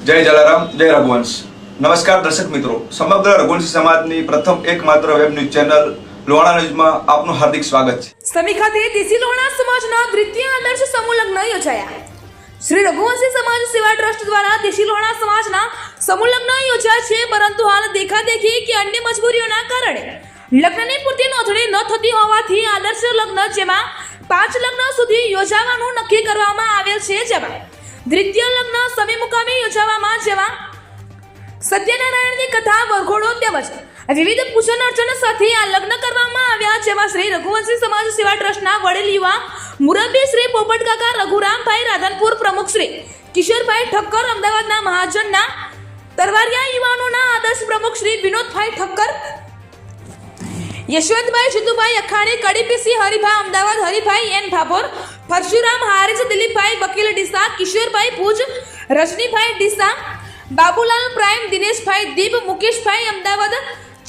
જય જલારામ, જય રઘુવંશ. નમસ્કાર દર્શક મિત્રો. સમગ્ર રઘુવંશી સમાજની પ્રથમ એકમાત્ર વેબ ન્યૂઝ ચેનલ લોણા ન્યૂઝમાં આપનું હાર્દિક સ્વાગત છે. સમી ખાતે દેશી લોણા સમાજના દ્વિતીય આદર્શ સમૂહ લગ્ન યોજાયા. શ્રી રઘુવંશી સમાજ સેવા ટ્રસ્ટ દ્વારા દેશી લોણા સમાજના સમૂહ લગ્ન યોજાયા છે, પરંતુ હાલ દેખાદેખી કે અન્ય મજબૂરીઓના કારણે લગ્નની પૂરતી નોંધણી ન થતી હોવાથી આદર્શ લગ્ન જેમાં પાંચ લગ્ન સુધી યોજાવાનું નક્કી કરવામાં આવેલ છે, જેમાં દ્વિતીય લગ્ન સમી મુકામે યોજાવામાં જેવા સત્યનારાયણની કથા વરઘોડો તેમજ વિવિધ પૂજન અર્ચન સાથે આ લગ્ન કરવામાં આવ્યા, જેમાં શ્રી રઘુવંશી સમાજ સેવા ટ્રસ્ટના વડીલ યુવા મુરબ્બી શ્રી પોપટ કાકા, રઘુરામભાઈ રાધનપુર પ્રમુખ શ્રી કિશોરભાઈ ઠક્કર, અમદાવાદના મહાજનના તરવારિયા યુવાનોના આદર્શ પ્રમુખ શ્રી વિનોદભાઈ ઠક્કર, યશવંતભાઈ જીતુભાઈ અખાણી, કડીપીસી હરિભા, અમદાવાદ હરિભાઈ એન ભાભોર, પરશુરામ હારીજ, દિલીપભાઈ કિશોરભાઈ ભુજ, રજનીભાઈ ડીસા, બાબુલાલ પ્રાઇમ, દિનેશભાઈ દીપ, મુકેશભાઈ અમદાવાદ,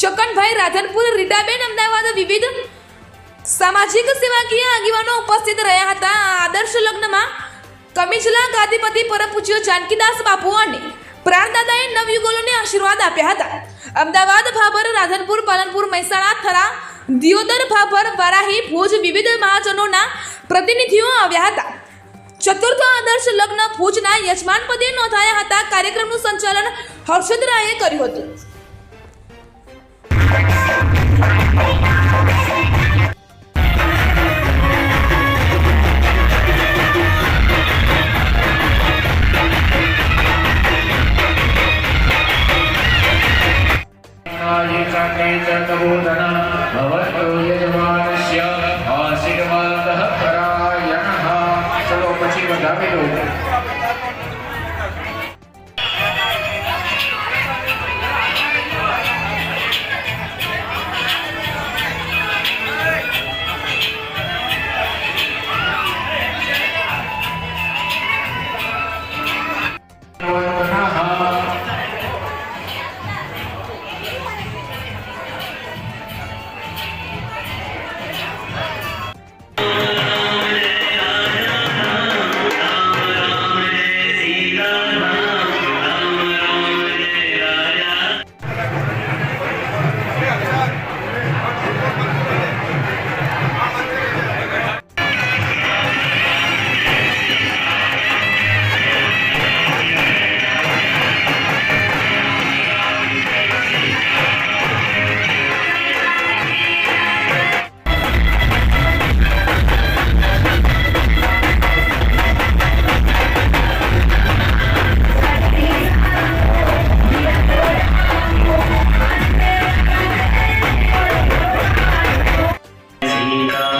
ચકનભાઈ રાધનપુર, રીટાબેન અમદાવાદ વિવિધ સામાજિક સેવાકીય આગેવાનો ઉપસ્થિત રહ્યા હતા. આદર્શ લગ્નમાં કમિજલા ગાદીપતિ પરમ પૂજ્ય જાનકીદાસ બાપુ અને પ્રાણદાદાએ નવયુગલોને આશીર્વાદ આપ્યા હતા. અમદાવાદ, ભાભર, રાધનપુર, પાલનપુર, મહેસાણા, થરા, દિયોદર, ભાભર, વારાહી, ભુજ વિવિધ મહાજનોના પ્રતિનિધિઓ આવ્યા હતા. ચતુર્થ આદર્શ લગ્ન ભુજના યજમાનપદે નોંધાયા હતા કાર્યક્રમનું સંચાલન હર્ષદ રાયે કર્યું હતું ભવ Gracias. Hallelujah.